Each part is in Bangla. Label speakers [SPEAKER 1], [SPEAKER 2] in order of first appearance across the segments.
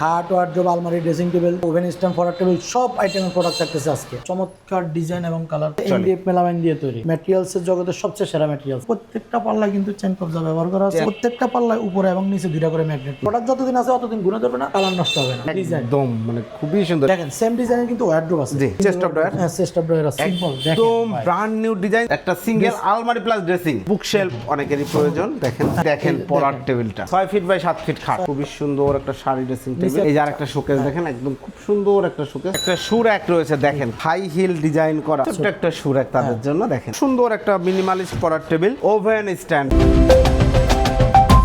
[SPEAKER 1] খাট ওয়ার্ড্রোব আলমারি ড্রেসিং টেবিল ওভেন স্ট্যান্ড ফরার টেবিল সব আইটেমের প্রোডাক্ট থাকতেছে আজকে। চমৎকার ডিজাইন এবং কালার এমডিএফ মেলামাইন দিয়ে তৈরি। ম্যাটেরিয়ালস এর জগতের সবচেয়ে সেরা ম্যাটেরিয়াল প্রত্যেকটা পাল্লায় কিন্তু চেন কবজা ব্যবহার করা আছে। প্রত্যেকটা পাল্লায় উপরে এবং নিচে দুইটা করে ম্যাগনেট প্রোডাক্ট যতদিন আছে ততদিন ঘুরে ধরবে না কালার নষ্ট হবে না। ডিজাইন
[SPEAKER 2] একদম মানে খুবই সুন্দর।
[SPEAKER 1] দেখেন সেম ডিজাইনের কিন্তু ওয়ার্ড্রোব আছে।
[SPEAKER 2] জি চেস্ট অফ ড্রয়ার
[SPEAKER 1] হ্যাঁ চেস্ট অফ ড্রয়ার আছে। সিম্পল
[SPEAKER 2] একদম ব্র্যান্ড নিউ ডিজাইন একটা সিঙ্গেল আলমারি প্লাস ড্রেসিং বুক শেলফ অনেকেরই প্রয়োজন। দেখেন দেখেন পড়ার টেবিলটা। ছয় ফিট বাই সাত ফিট খাট। খুবই সুন্দর একটা শাড়ি ড্রেসিং টেবিল এই যে আরেকটা শোকেস দেখেন একদম খুব সুন্দর একটা শোকেস একটা সুর এক রয়েছে দেখেন। হাই হিল ডিজাইন করা। একটা সুর এক তাদের জন্য দেখেন। সুন্দর একটা মিনিমালিস্ট পড়ার টেবিল ওভেন স্ট্যান্ড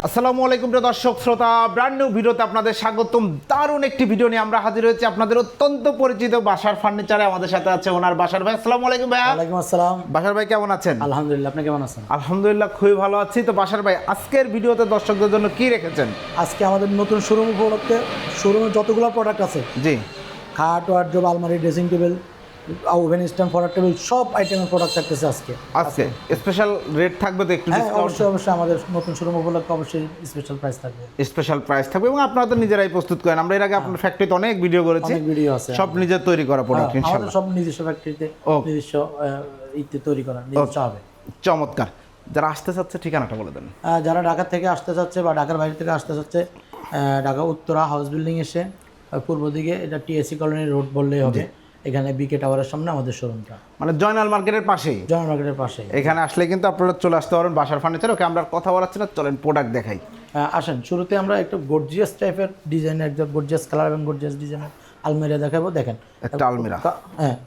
[SPEAKER 2] আসসালামু আলাইকুম প্রিয় দর্শক শ্রোতা ব্র্যান্ড নিউ ভিডিওতে আপনাদের স্বাগতম। দারুণ একটি ভিডিও নিয়ে আমরা হাজির হয়েছি আপনাদের অত্যন্ত পরিচিত বাসার ফার্নিচারে আমাদের সাথে আছে ওনার বাসার ভাই। আসসালামু আলাইকুম ভাইয়া।
[SPEAKER 1] ওয়ালাইকুম আসসালাম।
[SPEAKER 2] বাসার ভাই কেমন আছেন?
[SPEAKER 1] আলহামদুলিল্লাহ আপনি কেমন আছেন?
[SPEAKER 2] আলহামদুলিল্লাহ খুবই ভালো আছি। তো বাসার ভাই আজকের ভিডিওতে দর্শকদের জন্য কি রেখেছেন?
[SPEAKER 1] আজকে আমাদের নতুন শোরুম উপলক্ষে শোরুমে যতগুলো প্রোডাক্ট আছে
[SPEAKER 2] জি।
[SPEAKER 1] খাট ওয়ার্ড্রোব আলমারি ড্রেসিং টেবিল ওভেন স্ট্যান্ড ফরার টেবিল সব আইটেমের প্রোডাক্ট থাকতেছে আজকে।
[SPEAKER 2] আজকে? স্পেশাল রেট থাকবে তো একটু
[SPEAKER 1] হ্যাঁ অবশ্যই অবশ্যই আমাদের নতুন শোরুম উপলক্ষে অবশ্যই স্পেশাল প্রাইস থাকবে।
[SPEAKER 2] স্পেশাল প্রাইস থাকবে এবং আপনারা তো নিজেরাই প্রস্তুত করেন। আমরা এর আগে আপনার ফ্যাক্টরিতে অনেক ভিডিও করেছি।
[SPEAKER 1] ভিডিও আছে
[SPEAKER 2] সব নিজের তৈরি করা প্রোডাক্ট
[SPEAKER 1] হ্যাঁ,
[SPEAKER 2] ইনশাআল্লাহ।
[SPEAKER 1] সব নিজস্ব ফ্যাক্টরিতে নিজস্ব ইতে তৈরি করা নিজস্ব হবে।
[SPEAKER 2] চমৎকার। যারা আসতে চাচ্ছে ঠিকানাটা বলে দেন।
[SPEAKER 1] যারা ঢাকা থেকে আসতে চাচ্ছে বা ঢাকার বাইরে থেকে আসতে চাচ্ছে ঢাকা উত্তরা হাউস বিল্ডিং এসে পূর্ব দিকে এটা টিএসসি কলোনি রোড বললেই হবে। এখানে বিকে টাওয়ারের সামনে আমাদের শোরুমটা
[SPEAKER 2] মানে জয়নাল মার্কেটের পাশেই?
[SPEAKER 1] জয়নাল মার্কেটের পাশে
[SPEAKER 2] এখানে আসলে কিন্তু আপনারা চলে আসতে পারেন বাসার ফার্নিচার ওকে আমরা কথা বলাচ্ছি না চলেন প্রোডাক্ট দেখাই।
[SPEAKER 1] আসেন শুরুতে আমরা একটু গর্জিয়াস টাইপের ডিজাইনের একদম গর্জিয়াস কালার এবং গর্জিয়াস ডিজাইনের আলমিরা দেখাবো দেখেন।
[SPEAKER 2] একটা আলমিরা।
[SPEAKER 1] হ্যাঁ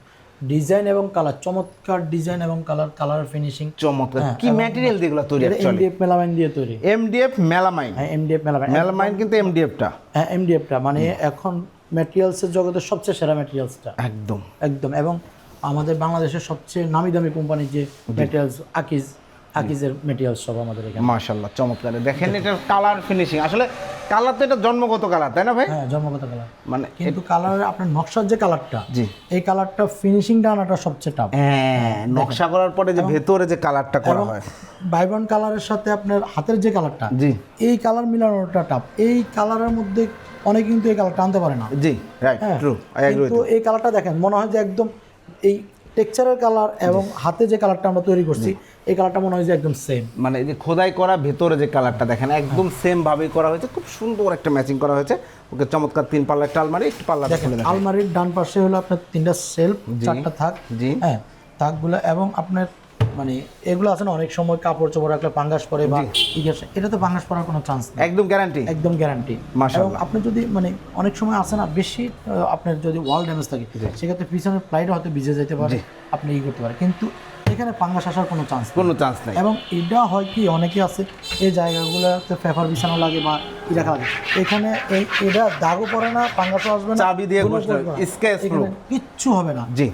[SPEAKER 1] ডিজাইন এবং কালার চমৎকার ডিজাইন এবং কালার কালার ফিনিশিং
[SPEAKER 2] চমৎকার। কি ম্যাটেরিয়াল দিয়ে এগুলো তৈরি
[SPEAKER 1] এমডিএফ মেলামাইন দিয়ে তৈরি।
[SPEAKER 2] এমডিএফ মেলামাইন
[SPEAKER 1] হ্যাঁ এমডিএফ মেলামাইন
[SPEAKER 2] মেলামাইন কিন্তু এমডিএফটা
[SPEAKER 1] হ্যাঁ এমডিএফটা মানে এখন ম্যাটেরিয়ালসের জগতের সবচেয়ে সেরা ম্যাটেরিয়ালসটা
[SPEAKER 2] একদম।
[SPEAKER 1] একদম। এবং আমাদের বাংলাদেশের সবচেয়ে নামি দামি কোম্পানির যে ম্যাটেরিয়ালস আকিজ আকিজের ম্যাটেরিয়ালস সব আমাদের এখানে।
[SPEAKER 2] মাশাল্লাহ চমৎকার। দেখেন এটার কালার ফিনিশিং আসলে কালার তো এটা জন্মগত কালার তাই না ভাই?
[SPEAKER 1] হ্যাঁ জন্মগত কালার
[SPEAKER 2] মানে
[SPEAKER 1] কিন্তু কালারের আপনার নকশার যে কালারটা
[SPEAKER 2] জি।
[SPEAKER 1] এই কালারটা ফিনিশিংটা আনাটা সবচেয়ে টাফ
[SPEAKER 2] হ্যাঁ নকশা করার পরে যে ভেতরে যে কালারটা করা হয়।
[SPEAKER 1] ভাইব্রন কালারের সাথে আপনার হাতের যে কালারটা
[SPEAKER 2] জি।
[SPEAKER 1] এই কালার মিলানোটা টাফ এই কালারের মধ্যে অনেকে কিন্তু এই কালারটা আনতে পারে না।
[SPEAKER 2] জি রাইট ট্রু আই এগ্রি
[SPEAKER 1] কিন্তু এই কালারটা দেখেন মনে হয় যে একদম এই টেক্সচারের কালার এবং হাতে যে কালারটা আমরা তৈরি করছি এই কালারটা মনে হয় যে একদম সেম
[SPEAKER 2] মানে যে খোদাই করা ভেতরে যে কালারটা দেখেন একদম সেম ভাবে করা হয়েছে খুব সুন্দর একটা ম্যাচিং করা হয়েছে। ওকে চমৎকার তিন পাল্লা একটা আলমারি একটু পাল্লা
[SPEAKER 1] দেখেন
[SPEAKER 2] দেখেন
[SPEAKER 1] আলমারির ডান পাশে হলো আপনার তিনটা সেলফ চারটা থাক
[SPEAKER 2] জি।
[SPEAKER 1] হ্যাঁ থাকগুলো এবং আপনার মানে এগুলো আছে না অনেক সময় কাপড় চোপড় রাখলে পাঙ্গাস পরে বা আছে এটা তো পাঙ্গাস পরার কোনো চান্স নেই।
[SPEAKER 2] একদম গ্যারান্টি
[SPEAKER 1] একদম গ্যারান্টি
[SPEAKER 2] মাশাআল্লাহ।
[SPEAKER 1] এবং আপনি যদি মানে অনেক সময় আসে না বেশি আপনার যদি ওয়াল ড্যামেজ থাকে সেক্ষেত্রে পিছনের ফ্লাইট হয়তো ভিজে যেতে পারে আপনি ই করতে পারেন। কিন্তু এখানে পাঙ্গাস আসার কোনো চান্স
[SPEAKER 2] কোনো চান্স নাই।
[SPEAKER 1] এবং এটা হয় কি অনেকে আছে এই জায়গাগুলোতে পেপার বিছানো লাগে বা ই রাখা লাগে। এখানে এই এটা দাগও পড়ে না পাঙ্গাসও আসবে না
[SPEAKER 2] চাবি দিয়ে। স্কেচ
[SPEAKER 1] কিচ্ছু হবে না।
[SPEAKER 2] জি।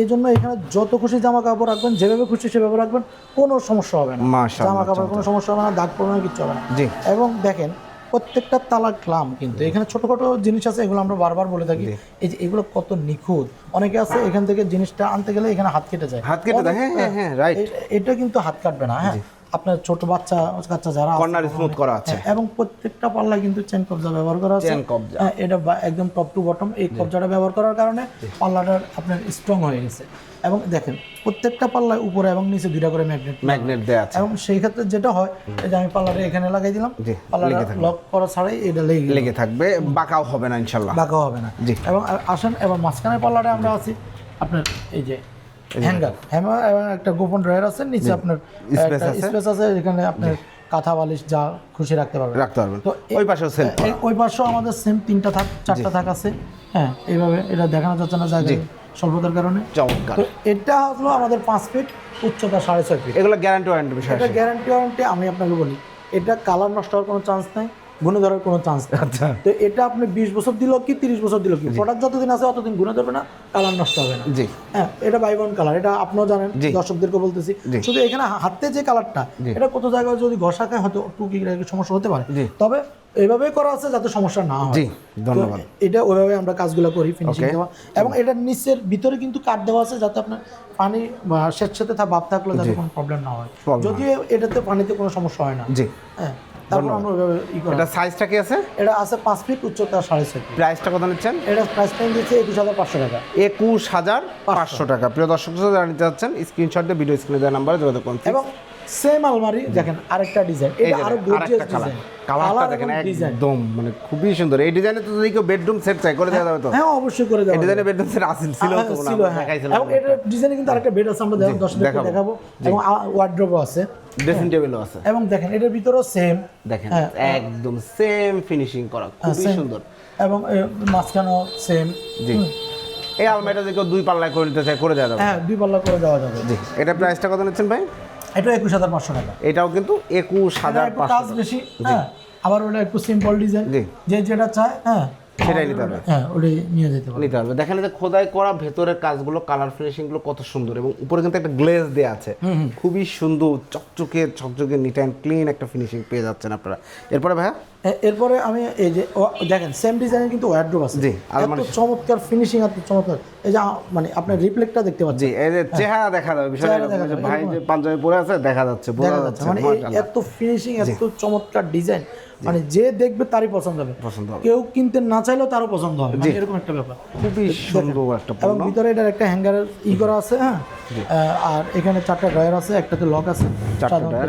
[SPEAKER 1] এই জন্য এখানে যত খুশি জামা কাপড় রাখবেন যেভাবে খুশি সেভাবে রাখবেন কোনো সমস্যা হবে না। জামা কাপড় কোনো সমস্যা হবে না দাগ পড়বে না কিচ্ছু হবে না।
[SPEAKER 2] জি।
[SPEAKER 1] এবং দেখেন প্রত্যেকটা তালা ক্লাম কিন্তু। এখানে ছোটখাটো জিনিস আছে এগুলো আমরা বারবার বলে থাকি। এই যে এগুলো কত নিখুঁত। অনেকে আছে এখান থেকে জিনিসটা আনতে গেলে এখানে হাত কেটে যায়।
[SPEAKER 2] হাত কেটে যায়। হ্যাঁ হ্যাঁ হ্যাঁ রাইট
[SPEAKER 1] এটা কিন্তু হাত কাটবে না হ্যাঁ। আপনার ছোট বাচ্চা কাচ্চা যারা
[SPEAKER 2] কর্নার স্মুথ করা আছে।
[SPEAKER 1] হ্যাঁ, এবং প্রত্যেকটা পাল্লায় কিন্তু চেন কবজা ব্যবহার করা আছে।
[SPEAKER 2] চেন কবজা।
[SPEAKER 1] হ্যাঁ, এটা একদম টপ টু বটম এই কবজাটা ব্যবহার করার কারণে পাল্লাটা আপনার স্ট্রং হয়ে গেছে। এবং দেখেন প্রত্যেকটা পাল্লায় উপরে এবং নিচে দুইটা করে ম্যাগনেট
[SPEAKER 2] ম্যাগনেট দেয়া আছে।
[SPEAKER 1] এবং সেই ক্ষেত্রে যেটা হয় এই যে আমি পাল্লাটা এখানে লাগাই দিলাম পাল্লাটা লক করা ছাড়াই এটা লেগে
[SPEAKER 2] লেগে থাকবে বাঁকাও হবে না ইনশাল্লাহ।
[SPEAKER 1] বাঁকাও হবে না।
[SPEAKER 2] জি।
[SPEAKER 1] এবং আসেন এবার মাঝখানের পাল্লাটা আমরা আছি। আপনার এই যে হ্যাঙ্গার হ্যাঙ্গার এবং একটা গোপন ড্রয়ার আছে নিচে আপনার স্পেস আছে? এখানে আপনার কাঁথা বালিশ যা খুশি রাখতে পারবেন।
[SPEAKER 2] রাখতে পারবেন।
[SPEAKER 1] তো
[SPEAKER 2] ওই পাশেও
[SPEAKER 1] এই- ওই পাশেও আমাদের সেম তিনটা থাক চারটা থাক আছে। হ্যাঁ এইভাবে এটা দেখানো যাচ্ছে না জায়গা স্বল্পতার কারণে।
[SPEAKER 2] চমৎকার।
[SPEAKER 1] তো এটা হলো আমাদের পাঁচ ফিট উচ্চতা সাড়ে ছয় ফিট
[SPEAKER 2] এগুলো গ্যারান্টি ওয়ারেন্টি বিষয়
[SPEAKER 1] এটা গ্যারান্টি ওয়ারেন্টি আমি আপনাকে বলি এটা কালার নষ্ট হওয়ার কোনো চান্স নাই। গুনে ধরার কোনো চান্স
[SPEAKER 2] আচ্ছা।
[SPEAKER 1] তো এটা আপনি বিশ বছর দিল কি তিরিশ বছর দিল কি? প্রোডাক্ট যতদিন আছে ততদিন গুনে ধরবে না কালার নষ্ট হবে না।
[SPEAKER 2] জি।
[SPEAKER 1] হ্যাঁ এটা বাইবন কালার এটা আপনিও জানেন দর্শকদেরকে বলতেছি। শুধু এখানে হাতে যে কালারটা এটা কত জায়গায় যদি ঘষা খায় হয়তো টুকি সমস্যা হতে পারে। তবে এইভাবেই করা আছে যাতে সমস্যা না হয়।
[SPEAKER 2] ধন্যবাদ।
[SPEAKER 1] এটা ওইভাবে আমরা কাজগুলো করি ফিনিশিং দেওয়া। এবং এটার নিচের ভিতরে কিন্তু কাঠ দেওয়া আছে যাতে আপনার পানি স্বেচ্ছাতে ভাব থাকলে যাতে কোনো প্রবলেম না হয়। যদিও এটাতে পানিতে কোনো সমস্যা হয় না।
[SPEAKER 2] জি।
[SPEAKER 1] হ্যাঁ। তারপর আমরা ওইভাবে
[SPEAKER 2] এটা সাইজটা কি আছে?
[SPEAKER 1] এটা আছে পাঁচ ফিট উচ্চতা সাড়ে ছয় ফিট
[SPEAKER 2] প্রাইসটা কত নিচ্ছেন?
[SPEAKER 1] এটা প্রাইস টাইম দিচ্ছে একুশ হাজার পাঁচশো টাকা।
[SPEAKER 2] একুশ হাজার পাঁচশো। টাকা। প্রিয় দর্শক যারা নিতে চাচ্ছেন স্ক্রিনশট দিয়ে ভিডিও স্ক্রিনে দেওয়া নাম্বারে যোগাযোগ করুন।
[SPEAKER 1] এবং সেম আলমারি দেখেন আরেকটা ডিজাইন এটা
[SPEAKER 2] আরও
[SPEAKER 1] গর্জিয়াস ডিজাইন
[SPEAKER 2] কালারটা দেখেন একদম মানে খুবই সুন্দর। এই ডিজাইনে তো যদি কেউ বেডরুম সেট চাই করে দেওয়া যাবে তো?
[SPEAKER 1] হ্যাঁ অবশ্যই করে
[SPEAKER 2] এই
[SPEAKER 1] দেওয়া
[SPEAKER 2] ডিজাইনে বেডরুম সেট আসিল ছিল
[SPEAKER 1] হ্যাঁ,
[SPEAKER 2] তো
[SPEAKER 1] ছিল, হ্যাঁ। এবং এটার ডিজাইনে কিন্তু আরেকটা বেড আছে আমরা। দেখাবো এবং ওয়ার্ড্রোবও আছে।
[SPEAKER 2] ড্রেসিং টেবিলও আছে।
[SPEAKER 1] এবং দেখেন এটার ভিতরেও সেম
[SPEAKER 2] দেখেন
[SPEAKER 1] হ্যাঁ।
[SPEAKER 2] একদম সেম ফিনিশিং করা খুবই সুন্দর।
[SPEAKER 1] এবং মাঝখানেও সেম
[SPEAKER 2] জি। এই আলমারিটা কেউ দুই পাল্লায় করে নিতে চায় করে দেওয়া যাবে।
[SPEAKER 1] হ্যাঁ দুই পাল্লা করে দেওয়া যাবে।
[SPEAKER 2] জি এটা প্রাইসটা কত নিচ্ছেন ভাই?
[SPEAKER 1] এটা একুশ হাজার পাঁচশো টাকা।
[SPEAKER 2] এটাও কিন্তু একুশ হাজার পাঁচশো
[SPEAKER 1] বেশি হ্যাঁ আবার ওটা একটু সিম্পল ডিজাইন। যে যেটা চায় হ্যাঁ
[SPEAKER 2] সেটাই নিতে হবে।
[SPEAKER 1] হ্যাঁ ওটাই নিয়ে যেতে
[SPEAKER 2] নিতে হবে। দেখেন যে খোদাই করা ভেতরের কাজগুলো কালার ফিনিশিংগুলো কত সুন্দর এবং উপরে কিন্তু একটা গ্লেজ দেওয়া আছে। খুবই সুন্দর চকচকে চকচকে নিট অ্যান্ড ক্লিন একটা ফিনিশিং পেয়ে যাচ্ছেন আপনারা। এরপরে ভাইয়া?
[SPEAKER 1] এরপরে আমি এই যে দেখেন সেম ডিজাইনের কিন্তু ওয়ার্ড্রোব আছে।
[SPEAKER 2] জি,
[SPEAKER 1] এত। চমৎকার ফিনিশিং এত চমৎকার। এই যে মানে আপনার রিপ্লেকটা দেখতে পাচ্ছেন।
[SPEAKER 2] জি এই যে চেহারা দেখা যাবে বিষয়টা ভাই যে পাঞ্জাবি পরে আছে দেখা যাচ্ছে বোঝা যাচ্ছে
[SPEAKER 1] মানে এত ফিনিশিং এত চমৎকার ডিজাইন মানে যে দেখবে তারই পছন্দ হবে।
[SPEAKER 2] পছন্দ হবে।
[SPEAKER 1] কেউ কিনতে না চাইলেও তারও পছন্দ হবে। মানে এরকম একটা ব্যাপার।
[SPEAKER 2] খুবই সুন্দর একটা
[SPEAKER 1] এবং ভিতরে এটার একটা হ্যাঙ্গারের ই করা আছে হ্যাঁ? আর এখানে চারটা ড্রয়ার আছে একটাতে লক আছে।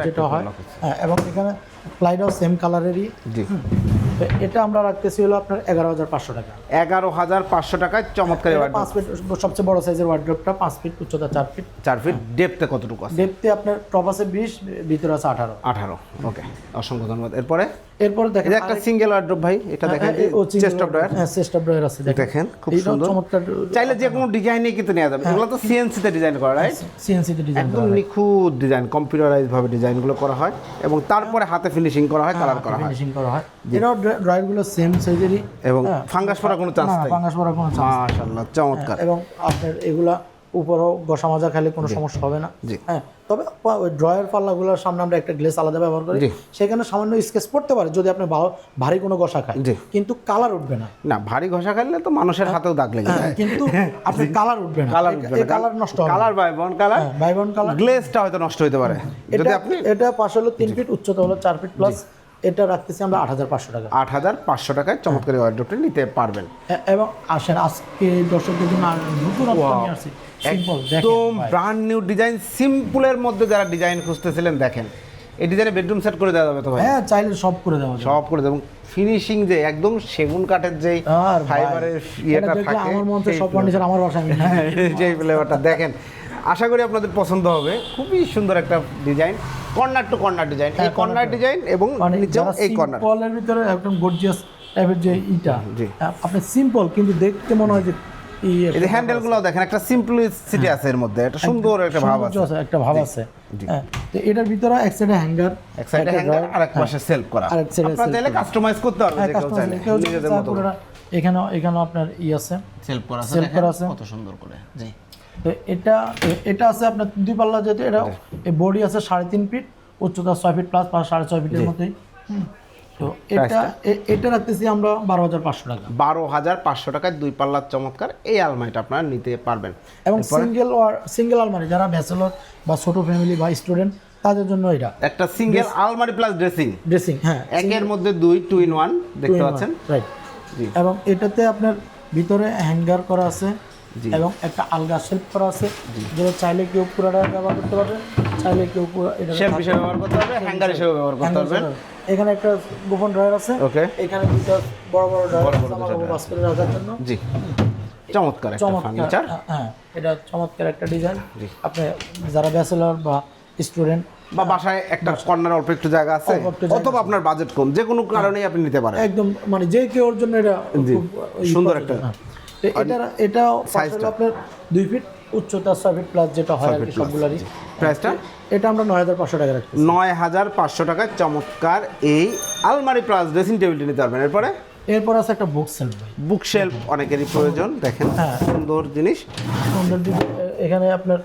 [SPEAKER 1] যেটা হয়। হ্যাঁ এবং এখানে প্লাইটাও সেম কালারেরই
[SPEAKER 2] জি।
[SPEAKER 1] এটা আমরা রাখতেছি হলো আপনার এগারো হাজার পাঁচশো টাকা।
[SPEAKER 2] এগারো হাজার পাঁচশো টাকায় চমৎকার
[SPEAKER 1] পাঁচ ফিট সবচেয়ে বড় সাইজের ওয়ার্ড্রোপটা পাঁচ ফিট উচ্চতা চার ফিট
[SPEAKER 2] চার ফিট ডেপতে কতটুকু আছে?
[SPEAKER 1] ডেপতে আপনার টপ আছে বিশ ভিতরে আছে আঠারো।
[SPEAKER 2] আঠারো ওকে অসংখ্য ধন্যবাদ। এরপরে?
[SPEAKER 1] এরপর দেখেন
[SPEAKER 2] একটা সিঙ্গেল ওয়ার্ডরোব ভাই এটা দেখেন চেস্ট অফ ড্রয়ার
[SPEAKER 1] হ্যাঁ চেস্ট অফ ড্রয়ার আছে
[SPEAKER 2] দেখেন। খুব সুন্দর।
[SPEAKER 1] চমৎকার
[SPEAKER 2] চাইলে যে কোনো ডিজাইনে কিন্তু নেওয়া যাবে। এগুলো তো সিএনসি তে ডিজাইন করা রাইট
[SPEAKER 1] সিএনসি তে ডিজাইন
[SPEAKER 2] একদম নিখুঁত ডিজাইন কম্পিউটারাইজ ভাবে ডিজাইনগুলো করা হয় এবং তারপরে হাতে ফিনিশিং করা হয় কালার করা হয়।
[SPEAKER 1] ফিনিশিং করা হয়। এটাও ড্রয়ারগুলো সেম সাইজেরই
[SPEAKER 2] এবং
[SPEAKER 1] হ্যাঁ।
[SPEAKER 2] ফাঙ্গাস পড়ার কোনো চান্স নেই।
[SPEAKER 1] ফাঙ্গাস পড়ার কোনো চান্স
[SPEAKER 2] মাশাআল্লাহ চমৎকার।
[SPEAKER 1] এবং আপনার এগুলা উপরও গসা মাজা খেলে কোনো সমস্যা হবে না। হ্যাঁ তবে ড্রয়ার পাল্লাগুলোর সামনে আমরা একটা গ্লেস আলাদা ব্যবহার করি। সেখানে সামান্য স্কেচ পড়তে পারে যদি আপনি ভারী কোনো গসা খায়। কিন্তু কালার উঠবে না।
[SPEAKER 2] না ভারী ঘষা খেললে তো মানুষের হাতেও দাগ লেগে
[SPEAKER 1] হ্যাঁ,
[SPEAKER 2] যায়।
[SPEAKER 1] কিন্তু আপনি কালার উঠবে না।
[SPEAKER 2] কালার
[SPEAKER 1] এই কালার নষ্ট হবে
[SPEAKER 2] কালার বাই বন কালার।
[SPEAKER 1] হ্যাঁ বাইবন কালার।
[SPEAKER 2] গ্লেজটা হয়তো নষ্ট হতে পারে। যদি
[SPEAKER 1] এটা
[SPEAKER 2] আপনি
[SPEAKER 1] এটা পাশে হলো তিন ফিট উচ্চতা হলো চার ফিট প্লাস এটা রাখতেছি আমরা আট হাজার পাঁচশো টাকা।
[SPEAKER 2] আট হাজার পাঁচশো টাকায় চমৎকার ওয়ার্ড্রপটি নিতে পারবেন।
[SPEAKER 1] এবং আসেন আজকে দর্শকদের জন্য নতুন আসছি।
[SPEAKER 2] একদম
[SPEAKER 1] দেখেন
[SPEAKER 2] ব্র্যান্ড নিউ ডিজাইন সিম্পলের মধ্যে যারা ডিজাইন খুঁজতেছিলেন দেখেন। এই ডিজাইনে বেডরুম সেট করে দেওয়া যাবে তো ভাই?
[SPEAKER 1] হ্যাঁ চাইলে সব করে দেওয়া যাবে।
[SPEAKER 2] সব করে দেবো। ফিনিশিং যে একদম সেগুন কাঠের যেই ফাইবারের ইয়েটা থাকে
[SPEAKER 1] আমার মন সব ফার্নিচার আমার বাসায়।
[SPEAKER 2] সেই ফ্লেভারটা দেখেন আশা করি আপনাদের পছন্দ হবে। খুবই সুন্দর একটা design corner to corner design এই
[SPEAKER 1] হ্যাঁ,
[SPEAKER 2] কর্নার ডিজাইন এবং
[SPEAKER 1] মানে
[SPEAKER 2] নিচেও এই কর্নার
[SPEAKER 1] সিম্পলের ভিতরে একদম গর্জিয়াস টাইপের যে ইটা
[SPEAKER 2] জি।
[SPEAKER 1] আপনি সিম্পল কিন্তু দেখতে মনে হয় যে
[SPEAKER 2] এই যে হ্যান্ডেলগুলো দেখেন একটা সিম্পলিসিটি আছে এর মধ্যে। একটা সুন্দর একটা ভাব আছে।
[SPEAKER 1] একটা ভাব আছে। হ্যাঁ তো এটার ভিতরে এক সাইডে হ্যাঙ্গার
[SPEAKER 2] এক সাইডে হ্যাঙ্গার আর এক পাশে সেলফ করা।
[SPEAKER 1] হ্যাঁ। side
[SPEAKER 2] আপনারা চাইলে কাস্টমাইজ করতে পারবে যে কেউ চাইলে। নিজেদের মতো
[SPEAKER 1] এখানেও এখানেও আপনার ই আছে।
[SPEAKER 2] সেলফ করা আছে দেখেন
[SPEAKER 1] করা আছে।
[SPEAKER 2] কত সুন্দর করে। জি।
[SPEAKER 1] তো এটা এটা আছে আপনার দুই পাল্লা যেহেতু এটা এই বডি আছে সাড়ে তিন ফিট উচ্চতা ছয় ফিট প্লাস সাড়ে ছয় ফিটের মতোই। তো এটা এটা রাখতেছি আমরা বারো হাজার পাঁচশো টাকা।
[SPEAKER 2] বারো হাজার পাঁচশো টাকায় দুই পাল্লার চমৎকার এই আলমারিটা আপনারা নিতে পারবেন।
[SPEAKER 1] এবং সিঙ্গেল সিঙ্গেল আলমারি যারা ব্যাচেলর বা ছোট ফ্যামিলি বা স্টুডেন্ট তাদের জন্য এটা।
[SPEAKER 2] একটা সিঙ্গেল আলমারি প্লাস ড্রেসিং
[SPEAKER 1] ড্রেসিং হ্যাঁ
[SPEAKER 2] একের মধ্যে দুই টু ইন ওয়ান দেখতে পাচ্ছেন?
[SPEAKER 1] রাইট
[SPEAKER 2] জি।
[SPEAKER 1] এবং এটাতে আপনার ভিতরে হ্যাঙ্গার করা আছে
[SPEAKER 2] জি।
[SPEAKER 1] এবং একটা আলগা শেল্ফ করা আছে। যেটা চাইলে কেউ পুরাটা ব্যবহার করতে পারবে চাইলে কেউ পুরো এটা
[SPEAKER 2] শেলফ হিসেবে ব্যবহার করতে পারবে হ্যাঙ্গার হিসেবে ব্যবহার করতে পারবেন।
[SPEAKER 1] এখানে একটা গোপন ড্রয়ার আছে।
[SPEAKER 2] ওকে
[SPEAKER 1] এখানে দুটো বড় বড় ড্রয়ার আছে আমার বাস করে রাখার জন্য।
[SPEAKER 2] জি। চমৎকার একটা ফার্নিচার
[SPEAKER 1] হ্যাঁ এটা চমৎকার একটা ডিজাইন আপনি যারা ব্যাচেলর বা স্টুডেন্ট
[SPEAKER 2] বা বাসায় একটা কর্নার অল্প একটু জায়গা আছে অথবা আপনার বাজেট কম যে কোনো কারণেই আপনি নিতে পারেন।
[SPEAKER 1] একদম মানে যে কেউ জন্য এটা
[SPEAKER 2] জি,
[SPEAKER 1] খুব
[SPEAKER 2] সুন্দর একটা-
[SPEAKER 1] হ্যাঁ।
[SPEAKER 2] এটা সাইজটা
[SPEAKER 1] আপনার দুই ফিট উচ্চতা ছয় ফিট প্লাস যেটা হয় আর কি সবগুলারই।
[SPEAKER 2] প্রাইসটা
[SPEAKER 1] এটা আমরা নয় হাজার পাঁচশো টাকা রাখছি
[SPEAKER 2] নয় হাজার পাঁচশো টাকায় চমৎকার এই আলমারি প্লাস ড্রেসিং টেবিলটি নিতে পারবেন। এরপরে?
[SPEAKER 1] এরপর আছে একটা বুক সেলফ
[SPEAKER 2] বুক সেলফ অনেকেরই প্রয়োজন দেখেন
[SPEAKER 1] হ্যাঁ।
[SPEAKER 2] সুন্দর জিনিস।
[SPEAKER 1] সুন্দর এখানে আপনার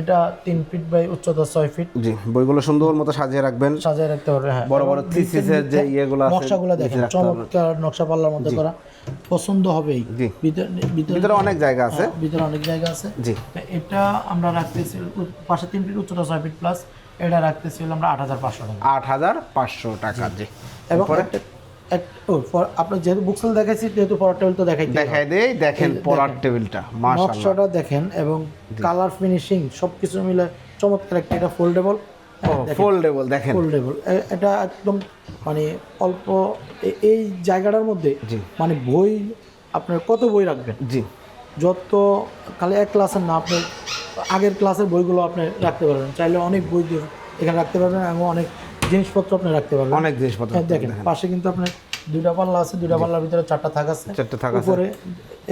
[SPEAKER 1] এটা তিন ফিট বাই উচ্চতা ছয় ফিট
[SPEAKER 2] জি বইগুলো সুন্দর মতো সাজিয়ে রাখবেন।
[SPEAKER 1] সাজায় রাখতে পারবে হ্যাঁ।
[SPEAKER 2] বড় বড় থিসিসের যে ইয়েগুলো আছে
[SPEAKER 1] নকশাগুলো দেখেন চমৎকার নকশা পাল্লার মধ্যে করা পছন্দ হবেই। ভিতরে
[SPEAKER 2] অনেক জায়গা আছে।
[SPEAKER 1] হ্যাঁ, ভিতরে অনেক জায়গা আছে।
[SPEAKER 2] জি।
[SPEAKER 1] এটা আমরা রাখতেছি পাশে তিন ফিট উচ্চতা ছয় ফিট প্লাস এটা রাখতেছি আমরা আট হাজার পাঁচশো টাকা।
[SPEAKER 2] আট হাজার পাঁচশো টাকা জি।
[SPEAKER 1] এবং for- আপনার যেহেতু বুকসেল দেখাইছি যেহেতু পড়ার টেবিল তো দেখাই
[SPEAKER 2] দেখাই দেই দেখেন পড়ার টেবিলটা
[SPEAKER 1] নকশাটা দেখেন এবং কালার ফিনিশিং সব কিছু মিলে চমৎকার একটা এটা ফোল্ডেবল
[SPEAKER 2] ফোল্ডেবল দেখেন।
[SPEAKER 1] ফোল্ডেবল এটা একদম মানে অল্প এই জায়গাটার মধ্যে। মানে বই আপনার কত বই রাখবেন?
[SPEAKER 2] জি।
[SPEAKER 1] যত খালি এক ক্লাসের না আপনি আগের ক্লাসের বইগুলো আপনি রাখতে পারবেন। চাইলে অনেক বই এখানে রাখতে পারবেন এবং অনেক জিনিসপত্র আপনি রাখতে পারবেন।
[SPEAKER 2] অনেক জিনিসপত্র
[SPEAKER 1] হ্যাঁ, দেখেন পাশে কিন্তু আপনার দুইটা পাল্লা আছে দুইটা পাল্লার ভিতরে চারটা থাক আছে।
[SPEAKER 2] চারটে থাক আছে।
[SPEAKER 1] উপরে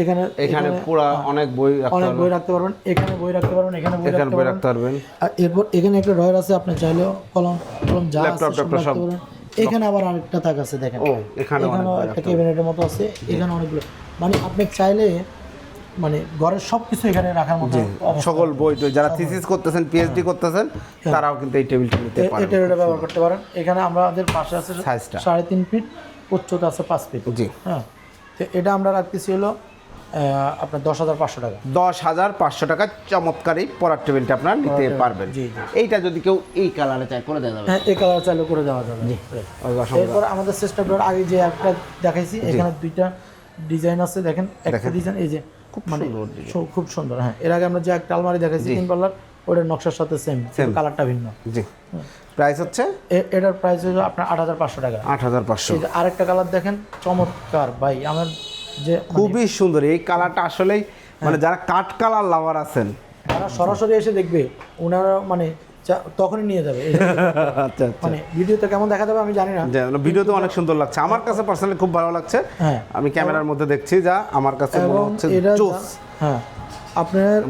[SPEAKER 1] এখানে
[SPEAKER 2] এখানে পুরা অনেক বই রাখতে
[SPEAKER 1] অনেক বই রাখতে পারবেন এখানে বই রাখতে পারবেন এখানে বই রাখতে
[SPEAKER 2] বই
[SPEAKER 1] পারবেন।
[SPEAKER 2] রাখতে পারবেন।
[SPEAKER 1] আর এরপর এখানে একটা ড্রয়ার আছে আপনি চাইলেও কলম কলম যা আছে সব এখানে আবার আরেকটা থাক আছে দেখেন।
[SPEAKER 2] ও এখানে
[SPEAKER 1] একটা
[SPEAKER 2] রাখতে
[SPEAKER 1] ক্যাবিনেটের মতো আছে এখানে অনেকগুলো। মানে আপনি চাইলে মানে ঘরের সব কিছু এখানে রাখার মতো
[SPEAKER 2] সকল বই টই যারা থিসিস করতেছেন পিএইচডি করতেছেন তারাও কিন্তু এই টেবিলটা নিতে পারেন।
[SPEAKER 1] এটা এটা ব্যবহার করতে পারেন। এখানে আমাদের পাশে আছে
[SPEAKER 2] সাইজটা
[SPEAKER 1] সাড়ে তিন ফিট উচ্চতা আছে পাঁচ ফিট
[SPEAKER 2] জি।
[SPEAKER 1] হ্যাঁ। তো এটা আমরা রাখতেছি হলো আপনার দশ হাজার পাঁচশো টাকা।
[SPEAKER 2] দশ হাজার পাঁচশো টাকা চমৎকার এই পড়ার টেবিলটা আপনারা নিতে পারবেন। এইটা যদি কেউ এই কালারে চাই করে দেওয়া যাবে।
[SPEAKER 1] হ্যাঁ এই কালার চাইলে করে দেওয়া যাবে।
[SPEAKER 2] অসম্ভব।
[SPEAKER 1] এরপর আমাদের চেষ্টা করার আগে যে একটা দেখাইছি এখানে দুইটা ডিজাইন আছে দেখেন। একটা ডিজাইন এই যে খুব মানে খুব সুন্দর হ্যাঁ। এর আগে আমরা যে একটা আলমারি দেখাইছি তিন পাল্লার ওটার নকশার সাথে সেম. কালারটা ভিন্ন।
[SPEAKER 2] জি। প্রাইস হচ্ছে?
[SPEAKER 1] এটার প্রাইস হচ্ছে আপনার আট হাজার পাঁচশো টাকা।
[SPEAKER 2] আট হাজার পাঁচশো।
[SPEAKER 1] আরেকটা কালার দেখেন চমৎকার ভাই আমার যে
[SPEAKER 2] খুবই সুন্দর। এই কালারটা আসলেই মানে যারা কাঠ কালার লাভার আছেন
[SPEAKER 1] তারা সরাসরি এসে দেখবে ওনারা মানে তখনই নিয়ে যাবে।
[SPEAKER 2] আচ্ছা আচ্ছা।
[SPEAKER 1] মানে ভিডিওতে কেমন দেখা যাবে আমি জানি না।
[SPEAKER 2] ভিডিওতে অনেক সুন্দর লাগছে। আমার কাছে পার্সোনালি খুব ভালো লাগছে।
[SPEAKER 1] হ্যাঁ।
[SPEAKER 2] আমি ক্যামেরার মধ্যে দেখছি যা আমার কাছে মনে হচ্ছে জোস।
[SPEAKER 1] হ্যাঁ। আপনার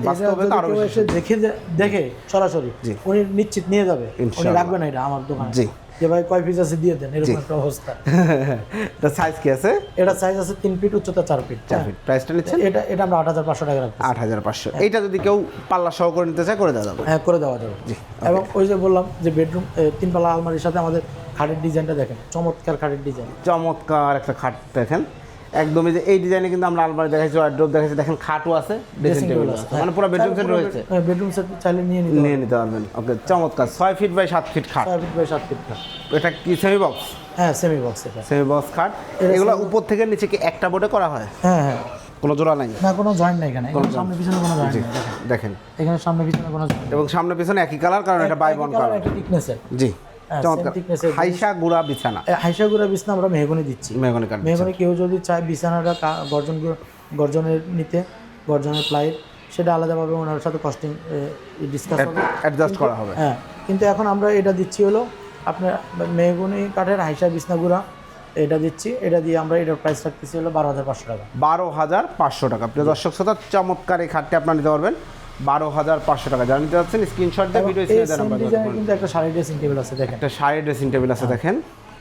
[SPEAKER 1] এসে দেখে দেখে সরাসরি। উনি নিশ্চিত নিয়ে যাবে। উনি
[SPEAKER 2] ইনশাআল্লাহ।
[SPEAKER 1] রাখবে না এটা আমার দোকানে।
[SPEAKER 2] জি।
[SPEAKER 1] যে ভাই কয় পিস আছে দিয়ে দেন এরকম একটা অবস্থা।
[SPEAKER 2] এটা সাইজ কি আছে?
[SPEAKER 1] এটা সাইজ আছে তিন ফিট উচ্চতা চার ফিট
[SPEAKER 2] চার ফিট প্রাইসটা নিচ্ছেন?
[SPEAKER 1] এটা এটা আমরা আট হাজার পাঁচশো টাকা রাখব
[SPEAKER 2] আট হাজার পাঁচশো। এইটা যদি কেউ পাল্লা সহ করে নিতে চায় করে দেওয়া যাবে।
[SPEAKER 1] হ্যাঁ করে দেওয়া যাবে। এবং ওই যে বললাম যে বেডরুম তিন পাল্লা আলমারির সাথে আমাদের খাটের ডিজাইনটা দেখেন চমৎকার খাটের ডিজাইন
[SPEAKER 2] চমৎকার একটা খাট দেখেন। একদমই যে এই ডিজাইনে কিন্তু আমরা আলমারি দেখাইছি ওয়ার্ড্রোব দেখাইছি দেখেন খাটও আছে ড্রেসিং টেবিল আছে। মানে পুরো বেডরুম সেট রয়েছে।
[SPEAKER 1] বেডরুম সেট চাইলে নিয়ে নিতে
[SPEAKER 2] নিয়ে নিতে পারবেন। ওকে চমৎকার। ছয় ফিট বাই সাত ফিট খাট।
[SPEAKER 1] ছয় ফিট বাই সাত ফিট খাট।
[SPEAKER 2] এটা কি সেমি বক্স
[SPEAKER 1] হ্যাঁ সেমি বক্স এটা।
[SPEAKER 2] সেমি বক্স খাট। এগুলো উপর থেকে নিচে কি একটা বোর্ডে করা হয়?
[SPEAKER 1] হ্যাঁ হ্যাঁ।
[SPEAKER 2] কোনো জোড়া নাই?
[SPEAKER 1] না কোনো জয়েন্ট নেই এখানে। সামনে পিছনে কোনো জয়েন্ট দেখেন। এখানে সামনে পিছনে কোনো জয়েন্ট
[SPEAKER 2] এবং সামনে পিছনে একই কালার কারণ এটা বাই ওয়ান কালার জি।
[SPEAKER 1] হ্যাঁ,
[SPEAKER 2] চমৎকার
[SPEAKER 1] same thickness এর
[SPEAKER 2] হাইসা গুড়া বিছানা।
[SPEAKER 1] আমরা মেহগনি দিচ্ছি।
[SPEAKER 2] মেহগনি কাঠ
[SPEAKER 1] মেহগনি কেউ যদি চায় বিছানাটা গর্জন গর্জনের নিতে গর্জনের প্লাইয়ের সেটা আলাদাভাবে ওনার সাথে কস্টিং ডিসকাস হবে।
[SPEAKER 2] অ্যাডজাস্ট করা হবে।
[SPEAKER 1] হ্যাঁ কিন্তু এখন আমরা এটা দিচ্ছি হলো আপনার মেহগুনি কাঠের হাইসা বিছনাগুড়া এটা দিচ্ছি এটা দিয়ে আমরা এটার প্রাইস রাখতেছি হলো বারো হাজার পাঁচশো টাকা।
[SPEAKER 2] বারো হাজার পাঁচশো টাকা। প্রিয় দর্শক শ্রোতা চমৎকার এই খাটটি আপনারা নিতে পারবেন। বারো হাজার পাঁচশো টাকা। যারা নিতে স্ক্রিনশট দিয়ে ভিডিও
[SPEAKER 1] কিন্তু একটা শাড়ি ড্রেসিং টেবিল আছে দেখেন।
[SPEAKER 2] একটা শাড়ি ড্রেসিং টেবিল আছে দেখেন।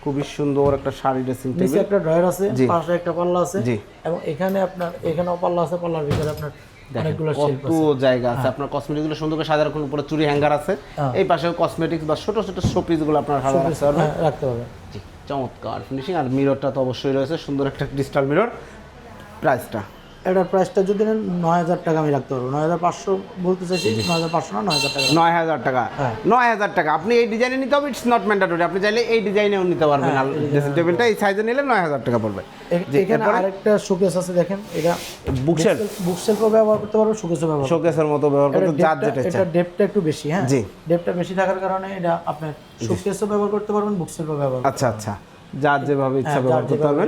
[SPEAKER 2] খুবই সুন্দর একটা শাড়ি ড্রেসিং
[SPEAKER 1] নিচে একটা ড্রয়ার আছে পাশে একটা পাল্লা আছে।
[SPEAKER 2] জি।
[SPEAKER 1] এবং এখানে আপনার এখানেও পাল্লা আছে পাল্লার ভিতরে আপনার
[SPEAKER 2] কত জায়গা আছে। আপনারগুলো সুন্দর করে সাজার কোনো উপরে চুরি হ্যাঙ্গার আছে।
[SPEAKER 1] হ্যাঁ।
[SPEAKER 2] এই পাশে কসমেটিক্স বা ছোট ছোট শোপিসগুলো আপনার রাখতে পারবেন।
[SPEAKER 1] হ্যাঁ, হবে
[SPEAKER 2] জি চমৎকার ফিনিশিং আর মিররটা তো অবশ্যই রয়েছে সুন্দর একটা ক্রিস্টাল মিরর প্রাইসটা
[SPEAKER 1] এটার প্রাইসটা যদি নেন নয় হাজার টাকা আমি রাখতে পারব। নয় হাজার পাঁচশো বলতে চাইছি নয় হাজার পাঁচশো না নয় হাজার টাকা
[SPEAKER 2] নয় হাজার টাকা।
[SPEAKER 1] হ্যাঁ।
[SPEAKER 2] নয় হাজার টাকা। আপনি এই ডিজাইনে নিতে হবে ইটস নট ম্যান্ডাটরি আপনি চাইলে এই ডিজাইনেও নিতে পারবেন।
[SPEAKER 1] হ্যাঁ,
[SPEAKER 2] ড্রেসিং টেবিলটা এই সাইজে নিলে নয় হাজার টাকা পড়বে।
[SPEAKER 1] এখানে আরেকটা শোকেস আছে দেখেন। এটা
[SPEAKER 2] বুকশেল
[SPEAKER 1] বুক সেলফও ব্যবহার করতে পারব শোকেসও ব্যবহার
[SPEAKER 2] শোকেসের মতো ব্যবহার করতে যার যেটা
[SPEAKER 1] এটা ডেপটা একটু বেশি হ্যাঁ।
[SPEAKER 2] জি।
[SPEAKER 1] ডেপটা বেশি থাকার কারণে এটা আপনি শোকেসও ব্যবহার করতে পারবেন বুক সেলফও ব্যবহার
[SPEAKER 2] আচ্ছা আচ্ছা। যার যেভাবে ইচ্ছা
[SPEAKER 1] হ্যাঁ,
[SPEAKER 2] ব্যবহার করতে পারবেন।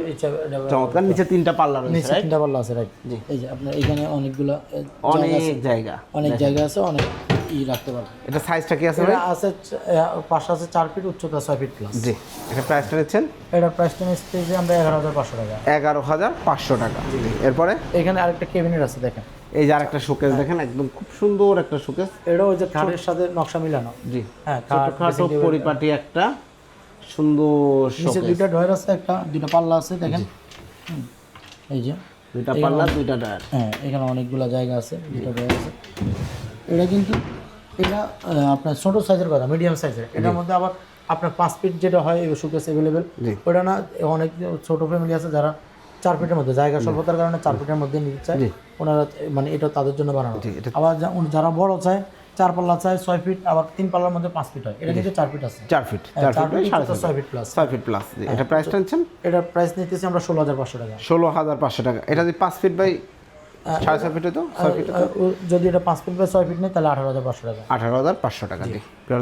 [SPEAKER 2] চমৎকার নিচে তিনটা পাল্লা রয়েছে
[SPEAKER 1] নিচে
[SPEAKER 2] রাইট
[SPEAKER 1] তিনটা পাল্লা আছে রাইট জি। এই যে আপনার এখানে অনেকগুলো
[SPEAKER 2] অনেক জায়গা
[SPEAKER 1] অনেক জায়গা আছে অনেক ই রাখতে পারবেন।
[SPEAKER 2] এটা সাইজটা কি আছে ভাই?
[SPEAKER 1] আছে পাশে আছে চার ফিট উচ্চতা ছয় ফিট প্লাস
[SPEAKER 2] জি এটা প্রাইসটা নিচ্ছেন?
[SPEAKER 1] এটার প্রাইসটা নিচ্ছে যে আমরা এগারো হাজার পাঁচশো টাকা।
[SPEAKER 2] এগারো হাজার পাঁচশো টাকা। এরপরে?
[SPEAKER 1] এখানে আরেকটা কেবিনেট আছে দেখেন।
[SPEAKER 2] এই যে আরেকটা শোকেস দেখেন একদম খুব সুন্দর একটা শোকেস
[SPEAKER 1] এটা ওই যে খাটের সাথে নকশা মিলানো।
[SPEAKER 2] জি
[SPEAKER 1] হ্যাঁ খাট
[SPEAKER 2] পরিপাটি একটা সুন্দর
[SPEAKER 1] নিচে দুইটা ড্রয়ার আছে একটা দুইটা পাল্লা আছে দেখেন। এই যে
[SPEAKER 2] দুইটা পাল্লা দুইটা টায়ার
[SPEAKER 1] হ্যাঁ এখানে অনেকগুলো জায়গা আছে দুইটা ড্রয়ার আছে। এটা কিন্তু এটা আপনার ছোট সাইজের কথা মিডিয়াম সাইজের। এটার মধ্যে আবার আপনার পাঁচ ফিট যেটা হয় সুকেস অ্যাভেলেবেল ওটা না অনেক ছোট ফ্যামিলি আছে যারা চার ফিটের মধ্যে জায়গা স্বল্পতার কারণে চার ফিটের মধ্যে নিতে চায়। ওনারা মানে এটা তাদের জন্য বানানো। আবার যারা বড় চায় চার পাল্লা চাই ছয় ফিট আবার তিন পাল্লার মধ্যে পাঁচ ফিট হয়। এটা কিন্তু চার ফিট আছে।
[SPEAKER 2] চার ফিট
[SPEAKER 1] হ্যাঁ,
[SPEAKER 2] চার ফিট সাড়ে
[SPEAKER 1] ছয় ফিট প্লাস
[SPEAKER 2] ছয় ফিট প্লাস এটা প্রাইস টানছেন
[SPEAKER 1] এটার প্রাইস নিতেছি আমরা ষোলো হাজার পাঁচশো টাকা।
[SPEAKER 2] ষোলো হাজার পাঁচশো টাকা। এটা যদি পাঁচ ফিট বাই সাড়ে ছয় ফিট হতো ছয় ফিট
[SPEAKER 1] যদি এটা পাঁচ ফিট বা ছয় ফিট নেই তাহলে আঠারো হাজার পাঁচশো টাকা।
[SPEAKER 2] আঠারো হাজার পাঁচশো টাকা দিয়ে।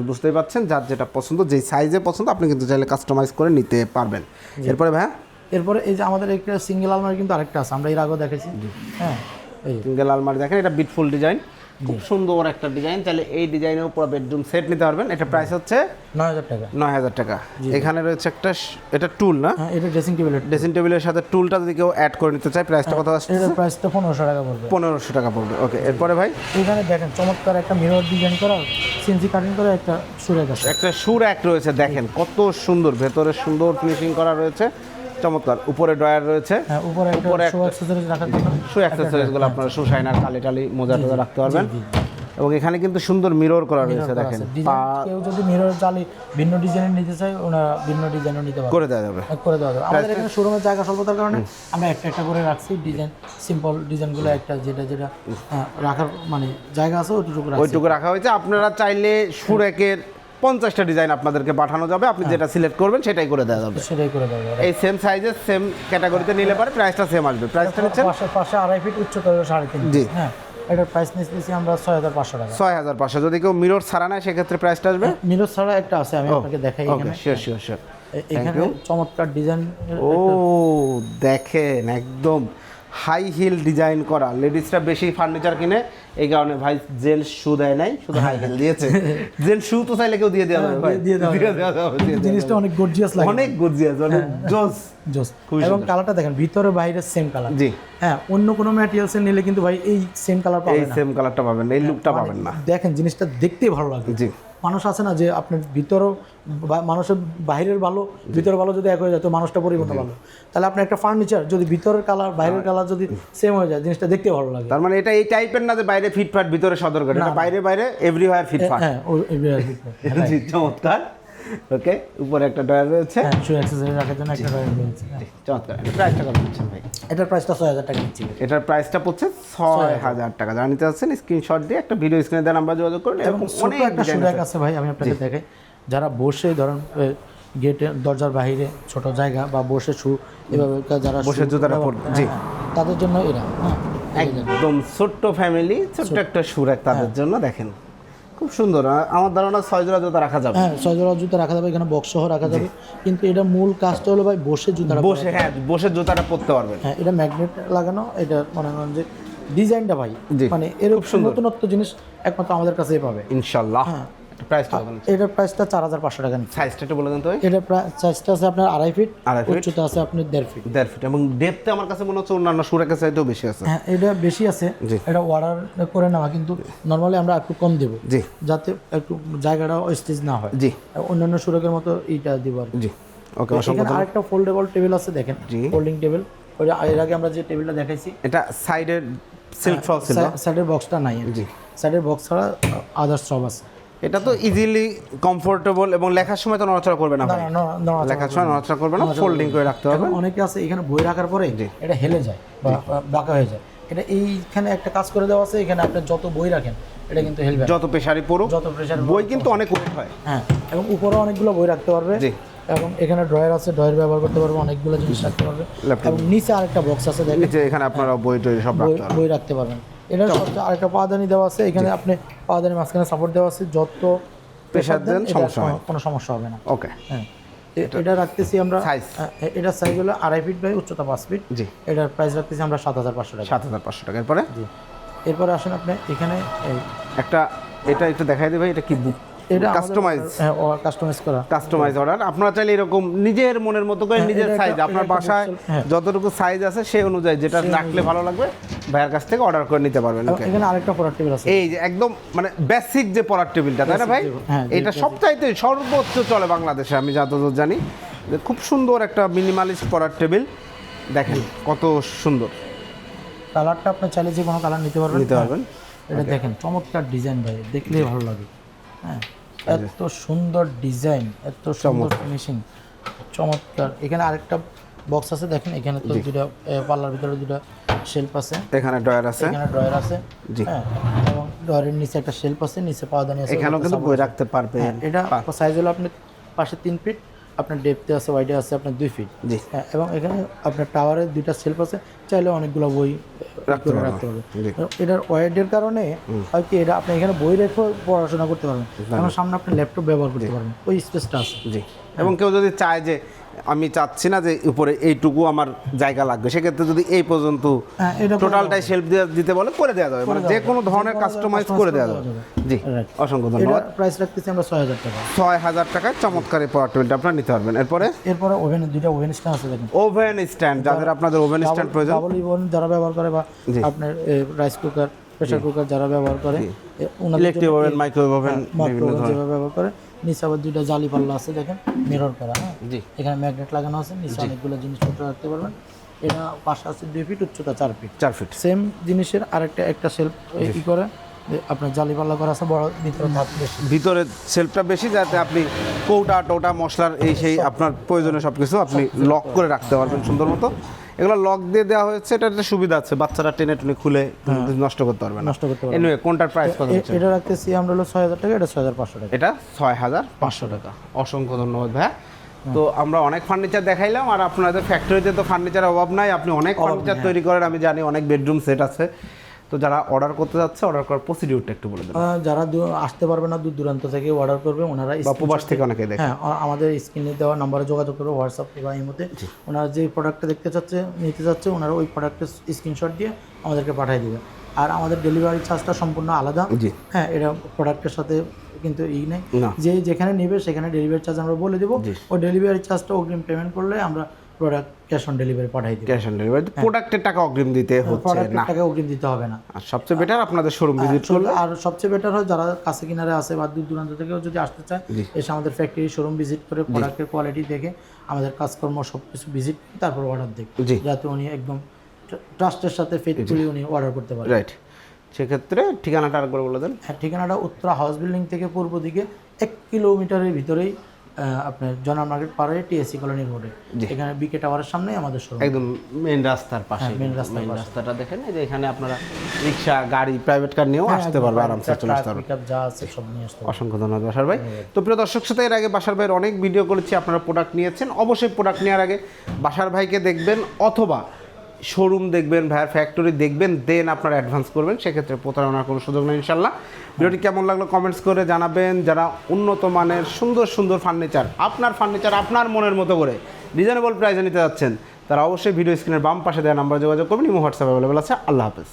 [SPEAKER 2] বুঝতেই পারছেন যার যেটা পছন্দ যেই সাইজে পছন্দ আপনি কিন্তু চাইলে কাস্টমাইজ করে নিতে পারবেন। এরপরে ভাইয়া?
[SPEAKER 1] এরপরে এই যে আমাদের একটা সিঙ্গেল আলমারি কিন্তু আরেকটা আছে আমরা এর আগেও দেখেছি। হ্যাঁ এই
[SPEAKER 2] সিঙ্গেল আলমারি দেখেন এটা বিটফুল ডিজাইন খুব সুন্দর একটা ডিজাইন তাহলে এই ডিজাইনের পুরো বেডরুম সেট নিতে পারবেন। এটা প্রাইস হচ্ছে
[SPEAKER 1] নয় হাজার টাকা।
[SPEAKER 2] নয় হাজার টাকা। এখানে রয়েছে একটা এটা টুল না?
[SPEAKER 1] হ্যাঁ এটা ড্রেসিং টেবিলের
[SPEAKER 2] ড্রেসিং টেবিলের সাথে টুলটা যদি কেউ অ্যাড করে নিতে চায় প্রাইসটা কত আসছে?
[SPEAKER 1] এটার প্রাইসটা পনেরোশো টাকা পড়বে।
[SPEAKER 2] পনেরোশো টাকা পড়বে। ওকে এরপরে ভাই?
[SPEAKER 1] এখানে দেখেন চমৎকার একটা মিরর ডিজাইন করা সিএনসি কাটিং করে একটা আছে।
[SPEAKER 2] একটা সুর এক রয়েছে দেখেন কত সুন্দর ভেতরে সুন্দর ফিনিশিং করা রয়েছে। চমৎকার। উপরে ড্রয়ার রয়েছে।
[SPEAKER 1] হ্যাঁ উপরে
[SPEAKER 2] উপরে
[SPEAKER 1] শো
[SPEAKER 2] অ্যাক্সেসরিজগুলো আপনারা শু শাইনার কালি টালি মোজা টোজা রাখতে পারবেন। এবং এখানে কিন্তু সুন্দর মিরর করা রয়েছে দেখেন।
[SPEAKER 1] কেউ যদি মিরর চালি ভিন্ন ডিজাইনের নিতে চায় ওনারা ভিন্ন ডিজাইনও নিতে পারবে।
[SPEAKER 2] করে দেওয়া যাবে।
[SPEAKER 1] এক করে দেওয়া যাবে। আমাদের এখানে শোরুমের জায়গা স্বল্পতার কারণে আমরা একটা একটা করে রাখছি। ডিজাইন সিম্পল ডিজাইনগুলো একটা যেটা যেটা হ্যাঁ, রাখার মানে জায়গা আছে ওইটুকু
[SPEAKER 2] ওইটুকু রাখা হয়েছে। আপনারা চাইলে সুরেকের পঞ্চাশটা ডিজাইন আপনাদেরকে পাঠানো যাবে। আপনি যেটা সিলেক্ট করবেন সেটাই করে দেওয়া যাবে।
[SPEAKER 1] সেটাই করে দেওয়া যাবে।
[SPEAKER 2] এই সেম সাইজের সেম ক্যাটাগরিতে নিলে পারে প্রাইসটা সেম আসবে। প্রাইসটা নিচ্ছেন
[SPEAKER 1] পাশে পাশে আড়াই ফিট উচ্চতা সাড়ে তিন
[SPEAKER 2] জি।
[SPEAKER 1] হ্যাঁ এটার প্রাইস নিচ্ছি আমরা ছয় হাজার পাঁচশো টাকা।
[SPEAKER 2] ছয় হাজার পাঁচশো। যদি কেউ মিরর ছাড়া নেয় সেক্ষেত্রে প্রাইসটা আসবে?
[SPEAKER 1] মিরর ছাড়া একটা আছে আমি আপনাকে দেখাই
[SPEAKER 2] ওকে
[SPEAKER 1] এখানে।
[SPEAKER 2] শিওর শিওর শিওর
[SPEAKER 1] এখানে চমৎকার ডিজাইন
[SPEAKER 2] ও দেখেন একদম। হাই হিল ডিজাইন করা। লেডিসরা বেশি ফার্নিচার কিনে এই কারণে ভাই জেল শু দেয় নাই শুধু হাই হিল দিয়েছে। জেল শু তো চাইলে কেউ দিয়ে দেওয়া যাবে ভাই।
[SPEAKER 1] দিয়ে দেওয়া
[SPEAKER 2] যাবে,
[SPEAKER 1] জিনিসটা অনেক গর্জিয়াস লাগে।
[SPEAKER 2] অনেক গর্জিয়াস অনেক জোস
[SPEAKER 1] জোস এবং কালারটা দেখেন ভিতরে বাইরে সেম কালার
[SPEAKER 2] জি।
[SPEAKER 1] হ্যাঁ অন্য কোনো ম্যাটেরিয়ালসে নিলে কিন্তু ভাই এই সেম কালার
[SPEAKER 2] এই
[SPEAKER 1] পাবেন না।
[SPEAKER 2] সেম কালারটা পাবেন না এই লুকটা পাবেন না।
[SPEAKER 1] দেখেন জিনিসটা দেখতে ভালো লাগে
[SPEAKER 2] জি।
[SPEAKER 1] মানুষ আছে না যে আপনার ভিতরও মানুষের বাইরের ভালো ভিতর ভালো যদি এক হয়ে যায় তো মানুষটা পরিবর্তন ভালো। তাহলে আপনার একটা ফার্নিচার যদি ভিতরের কালার বাইরের কালার যদি সেম হয়ে যায় জিনিসটা দেখতে ভালো লাগে।
[SPEAKER 2] তার মানে এটা এই টাইপের না যে বাইরে ফিটফাট ভিতরে সদর করে বাইরে বাইরে এভরিওয়ার ফিটফাট
[SPEAKER 1] হ্যাঁ আর কি।
[SPEAKER 2] চমৎকার। ওকে উপরে একটা ডয়ার রয়েছে।
[SPEAKER 1] শু অ্যাক্সেসরি রাখার জন্য একটা ড্রয়ার রয়েছে হ্যাঁ।
[SPEAKER 2] চমৎকার। প্রাইসটা কত দিচ্ছেন ভাই?
[SPEAKER 1] এটার প্রাইসটা ছয় হাজার টাকা নিচ্ছি
[SPEAKER 2] এটার প্রাইসটা পড়ছে ছয় হাজার। টাকা। যারা নিতে চাচ্ছেন স্ক্রিনশট দিয়ে একটা ভিডিও স্ক্রিনে দেওয়া নাম্বার যোগাযোগ করুন
[SPEAKER 1] এবং
[SPEAKER 2] এরকম অনেক
[SPEAKER 1] একটা সুযোগ আছে। ভাই আমি আপনাকে দেখাই। যারা বসে ধরেন গেটের দরজার বাইরে ছোট জায়গা বা বসে শু এভাবে যারা
[SPEAKER 2] বসে জুতাটা জি।
[SPEAKER 1] হ্যাঁ, তাদের জন্য এরা হ্যাঁ।
[SPEAKER 2] একদম ছোট্ট ফ্যামিলি ছোট্ট একটা সুরাক তাদের। জন্য দেখেন। খুব সুন্দর আমার ধারণা ছয় জোড়া জুতা রাখা যাবে।
[SPEAKER 1] হ্যাঁ ছয় জোড়া জুতা রাখা যাবে এখানে বক্স সহ রাখা যাবে। কিন্তু এটা মূল কাজটা হলো ভাই বসে জুতা
[SPEAKER 2] বসে হ্যাঁ বসে জুতাটা পরতে পারবে।
[SPEAKER 1] হ্যাঁ এটা ম্যাগনেট লাগানো এটা মনে করেন যে ডিজাইনটা ভাই। মানে এরকম নতুনত্ব জিনিস একমাত্র আমাদের কাছেই পাবে।
[SPEAKER 2] ইনশাল্লাহ।
[SPEAKER 1] হ্যাঁ।
[SPEAKER 2] প্রাইসটা
[SPEAKER 1] এটার প্রাইসটা চার হাজার পাঁচশো টাকা
[SPEAKER 2] সাইজটা একটু বলে দেন তো
[SPEAKER 1] এটার সাইজটা আছে আপনার আড়াই ফিট
[SPEAKER 2] আড়াই feet।
[SPEAKER 1] উচ্চতা আছে আপনার দেড় ফিট
[SPEAKER 2] দেড় ফিট এবং ডেপতে আমার কাছে মনে হচ্ছে অন্যান্য সুরাকের চাইতেও বেশি আছে।
[SPEAKER 1] হ্যাঁ এটা বেশি আছে। এটা অর্ডার করে নেওয়া কিন্তু নর্মালি আমরা একটু কম দেব।
[SPEAKER 2] জি।
[SPEAKER 1] যাতে একটু জায়গাটা স্টেজ না হয়।
[SPEAKER 2] জি।
[SPEAKER 1] অন্যান্য সুরকের মতো এইটা দিব আর কি।
[SPEAKER 2] জি। ওকে
[SPEAKER 1] এখানে আরেকটা ফোল্ডেবল টেবিল আছে দেখেন। ফোল্ডিং টেবিলের আগে আমরা যে টেবিলটা দেখাইছি।
[SPEAKER 2] এটা সাইডের সিল্ক ফ্রক ছিল।
[SPEAKER 1] সাইডের বক্সটা নাই।
[SPEAKER 2] জি।
[SPEAKER 1] সাইডের বক্স ছাড়া আদার্স সব আছে।
[SPEAKER 2] এটা তো ইজিলি কমফোর্টেবল এবং লেখার সময় তো নড়াচড়া করবে না লেখার সময় নড়াচড়া করবে না ফোল্ডিং করে রাখতে হবে।
[SPEAKER 1] অনেকে আছে এখানে বই রাখার পরে এটা হেলে যায় বা বাঁকা হয়ে যায়। এটা এইখানে একটা কাজ করে দেওয়া আছে এখানে আপনি যত বই রাখেন এটা কিন্তু হেলবে
[SPEAKER 2] যত পেশারি পড়ুক
[SPEAKER 1] যত প্রেশার
[SPEAKER 2] বই কিন্তু অনেক ওয়েট হয়।
[SPEAKER 1] হ্যাঁ এবং উপরে অনেকগুলো বই রাখতে পারবে।
[SPEAKER 2] জি।
[SPEAKER 1] এবং এখানে ড্রয়ার আছে ড্রয়ার ব্যবহার করতে পারবে অনেকগুলো জিনিস রাখতে পারবে। এবং নিচে আরেকটা বক্স আছে দেখেন।
[SPEAKER 2] নিচে এখানে আপনারা বই টই সব
[SPEAKER 1] বই
[SPEAKER 2] রাখতে পারবেন
[SPEAKER 1] বই রাখতে পারবেন। এটা সবচেয়ে আরেকটা পাদানি দেওয়া আছে এখানে আপনি পাওদানি মাঝখানে সাপোর্ট দেওয়া আছে যত
[SPEAKER 2] প্রেশার দেন, সমস্যা হয়।
[SPEAKER 1] কোনো- সমস্যা হবে না।
[SPEAKER 2] ওকে
[SPEAKER 1] হ্যাঁ। এটা রাখতেছি আমরা এটা সাইজ হলো আড়াই ফিট বাই উচ্চতা পাঁচ ফিট
[SPEAKER 2] জি।
[SPEAKER 1] এটার প্রাইস রাখতেছি আমরা সাত হাজার পাঁচশো টাকা।
[SPEAKER 2] সাত হাজার পাঁচশো টাকা। এরপরে?
[SPEAKER 1] জি। এরপরে আসেন আপনি এখানে
[SPEAKER 2] একটা এটা একটু দেখাই দেবে এটা কি বুক
[SPEAKER 1] এটা
[SPEAKER 2] কাস্টমাইজ
[SPEAKER 1] হ্যাঁ কাস্টমাইজ করা।
[SPEAKER 2] কাস্টমাইজ অর্ডার আপনারা চাইলে এরকম নিজের মনের মতো করে
[SPEAKER 1] হ্যাঁ,
[SPEAKER 2] নিজের সাইজ আপনার বাসায়
[SPEAKER 1] হ্যাঁ।
[SPEAKER 2] যতটুকু সাইজ আছে সেই অনুযায়ী যেটা রাখলে ভালো লাগবে ভাইয়ের কাছ থেকে অর্ডার করে নিতে পারবেন ওকে
[SPEAKER 1] এখানে আরেকটা পড়ার টেবিল আছে।
[SPEAKER 2] এই যে একদম মানে বেসিক যে পড়ার টেবিলটা তাই না ভাই?
[SPEAKER 1] হ্যাঁ,
[SPEAKER 2] এটা সবচাইতে সর্বোচ্চ চলে বাংলাদেশে আমি যতদূর জানি। যে খুব সুন্দর একটা মিনিমালিস্ট পড়ার টেবিল দেখেন কত সুন্দর।
[SPEAKER 1] কালারটা আপনি চাইলে যে কোনো কালার নিতে পারবেন।
[SPEAKER 2] নিতে পারবেন।
[SPEAKER 1] এটা দেখেন চমৎকার ডিজাইন ভাই দেখলেই ভালো লাগে। হ্যাঁ। এত সুন্দর ডিজাইন এত সুন্দর ফিনিশিং চমৎকার। এখানে আরেকটা বক্স আছে দেখেন এখানে তো দুটা পার্লার পাল্লার ভিতরে দুটা শেলফ আছে।
[SPEAKER 2] এখানে ড্রয়ার আছে।
[SPEAKER 1] এখানে ড্রয়ার আছে।
[SPEAKER 2] জি।
[SPEAKER 1] হ্যাঁ এবং ড্রয়ারের নিচে একটা শেলফ আছে নিচে পাওদানি আছে
[SPEAKER 2] এখানেও কিন্তু বই রাখতে পারবে।
[SPEAKER 1] হ্যাঁ, এটা সাইজ হলো আপনি পাশে তিন ফিট আপনার ডেপথে আছে ওয়াইডে আছে আপনার দুই ফিট হ্যাঁ, এবং এখানে আপনার টাওয়ারে দুইটা সেলফ আছে চাইলে অনেকগুলো বই
[SPEAKER 2] রাখতে
[SPEAKER 1] হবে
[SPEAKER 2] পারবেন।
[SPEAKER 1] এটার ওয়াইডের কারণে আর কি এটা আপনি এখানে বই রেখে পড়াশোনা করতে পারবেন। সামনে আপনি ল্যাপটপ ব্যবহার করতে পারবেন ওই স্পেসটা আছে।
[SPEAKER 2] জি। এবং কেউ যদি চায় যে আমি চাচ্ছি না যে উপরে এইটুকু আমার জায়গা লাগবে সেক্ষেত্রে যদি এই পর্যন্ত
[SPEAKER 1] হ্যাঁ,
[SPEAKER 2] টোটালটাই শেলফ দিয়ে দিতে বলে করে দেওয়া যাবে। মানে যে কোনো ধরনের কাস্টমাইজ করে দেওয়া যাবে। জি অসংখ্য ধন্যবাদ।
[SPEAKER 1] প্রাইস রাখতেছি আমরা ছয় হাজার টাকা।
[SPEAKER 2] ছয় হাজার টাকায় চমৎকার এই পাওয়ার টেবিলটা আপনারা নিতে পারবেন। এরপরে?
[SPEAKER 1] এরপরে ওভেনের দুইটা ওভেন স্ট্যান্ড আছে দেখেন।
[SPEAKER 2] ওভেন স্ট্যান্ড যাদের আপনাদের ওভেন স্ট্যান্ড প্রয়োজন।
[SPEAKER 1] যারা ব্যবহার করে বা আপনার রাইস কুকার প্রেসার কুকার যারা ব্যবহার করে
[SPEAKER 2] ইলেকট্রিক ওভেন মাইক্রোওয়েভ ওভেন বিভিন্ন ধরনের।
[SPEAKER 1] ব্যবহার করে নিচে আবার দুইটা জালি পাল্লা আছে দেখেন মিরর করা হ্যাঁ?
[SPEAKER 2] জি।
[SPEAKER 1] এখানে ম্যাগনেট লাগানো আছে নিচে অনেকগুলো জিনিসপত্র রাখতে পারবেন। এটা পাশে আছে দুই ফিট উচ্চতা চার ফিট
[SPEAKER 2] চার ফিট
[SPEAKER 1] সেম জিনিসের আরেকটা একটা সেলফ ই করে আপনার জালি পাল্লা করা আছে বড় ভিতরে ধাপ বেশি।
[SPEAKER 2] ভিতরে সেলফটা বেশি যাতে আপনি কৌটা টোটা মশলার এই সেই আপনার প্রয়োজনীয় সব কিছু আপনি লক করে রাখতে পারবেন সুন্দর মতো। এগুলো লক দিয়ে দেওয়া হয়েছে এটা একটা সুবিধা আছে বাচ্চারা টেনে টেনে খুলে নষ্ট করতে পারবে
[SPEAKER 1] নষ্ট করতে পারবে
[SPEAKER 2] এনিওয়ে কোনটার প্রাইস কত হচ্ছে?
[SPEAKER 1] এটা রাখতেছি আমরা হলো ছয় হাজার টাকা এটা ছয় হাজার পাঁচশো টাকা।
[SPEAKER 2] এটা ছয় হাজার পাঁচশো টাকা। অসংখ্য ধন্যবাদ ভাইয়া। তো আমরা অনেক ফার্নিচার দেখাইলাম আর আপনাদের ফ্যাক্টরিতে তো ফার্নিচারের অভাব নাই আপনি অনেক ফার্নিচার তৈরি করেন আমি জানি অনেক বেডরুম সেট আছে। তো যারা অর্ডার করতে যাচ্ছে অর্ডার করার প্রসিডিউরটা একটু বলে দেন
[SPEAKER 1] যারা আসতে পারবে না দূর দূরান্ত থেকে অর্ডার করবে ওনারা
[SPEAKER 2] বা প্রবাস থেকে অনেকে দেখে।
[SPEAKER 1] হ্যাঁ আমাদের স্ক্রিনে দেওয়া নাম্বারে যোগাযোগ করবে হোয়াটসঅ্যাপ বা এই মধ্যে ওনারা যে প্রোডাক্টটা দেখতে চাচ্ছে নিতে চাচ্ছে ওনারা ওই প্রোডাক্টের স্ক্রিনশট দিয়ে আমাদেরকে পাঠিয়ে দেবে। আর আমাদের ডেলিভারি চার্জটা সম্পূর্ণ আলাদা।
[SPEAKER 2] জি।
[SPEAKER 1] হ্যাঁ এটা প্রোডাক্টের সাথে কিন্তু ই নেই। যে যেখানে নেবে সেখানে ডেলিভারি চার্জ আমরা বলে দেবো। ওই ডেলিভারি চার্জটা অগ্রিম পেমেন্ট করলে আমরা প্রোডাক্ট ক্যাশ অন ডেলিভারি পাঠিয়ে দিই
[SPEAKER 2] ক্যাশ অন ডেলিভারি প্রোডাক্টের টাকা অগ্রিম দিতে হচ্ছে না।
[SPEAKER 1] টাকা অগ্রিম দিতে হবে না।
[SPEAKER 2] আর সবচেয়ে বেটার আপনাদের শোরুম ভিজিট করলে।
[SPEAKER 1] আর সবচেয়ে বেটার হয় যারা কাছে কিনারে আসে বা দূর দূরান্ত থেকেও যদি আসতে চায় এসে আমাদের ফ্যাক্টরি শোরুম ভিজিট করে প্রোডাক্টের কোয়ালিটি দেখে আমাদের কাজকর্ম সব কিছু ভিজিট তারপর অর্ডার দেখ যাতে উনি একদম ট্রাস্টের সাথে ফেথফুলি উনি অর্ডার করতে পারেন
[SPEAKER 2] রাইট সেক্ষেত্রে ঠিকানাটা আর করে বলে দেন।
[SPEAKER 1] হ্যাঁ ঠিকানাটা উত্তরা হাউস বিল্ডিং থেকে পূর্ব দিকে এক কিলোমিটারের ভিতরেই আপনার জনার মার্কেট পাড়ে টিএসসি কলোনি রোডে। এখানে বিকে টাওয়ারের সামনে আমাদের শোরুম
[SPEAKER 2] একদম মেইন রাস্তার পাশে।
[SPEAKER 1] main রাস্তার
[SPEAKER 2] মেইন রাস্তাটা দেখেন এই যে এখানে আপনারা রিক্সা গাড়ি প্রাইভেট কার নিয়েও আসতে পারবে আরামসে চলে আসতে পারবে।
[SPEAKER 1] যা আছে সব নিয়ে আসতে পারবেন।
[SPEAKER 2] অসংখ্য ধন্যবাদ বাসার ভাই। তো প্রিয় দর্শক সাথে এর আগে বাসার ভাইয়ের অনেক ভিডিও করেছি আপনারা প্রোডাক্ট নিয়েছেন। অবশ্যই প্রোডাক্ট নেওয়ার আগে বাসার ভাইকে দেখবেন অথবা শোরুম দেখবেন, ভাইয়ার ফ্যাক্টরি দেখবেন দেন আপনারা অ্যাডভান্স করবেন, সেক্ষেত্রে প্রতারণার কোনো সুযোগ নেই ইনশাল্লাহ ভিডিওটি কেমন লাগল কমেন্টস করে জানাবেন। যারা উন্নত মানের সুন্দর সুন্দর ফার্নিচার আপনার ফার্নিচার আপনার মনের মতো করে রিজনেবল প্রাইসে নিতে যাচ্ছেন, তারা অবশ্যই ভিডিও স্ক্রিনের বাম পাশে দেওয়া নাম্বার যোগাযোগ করবেন, ইমো হোয়াটসঅ্যাপ অ্যাভেলেবল আছে। আল্লাহ হাফেজ।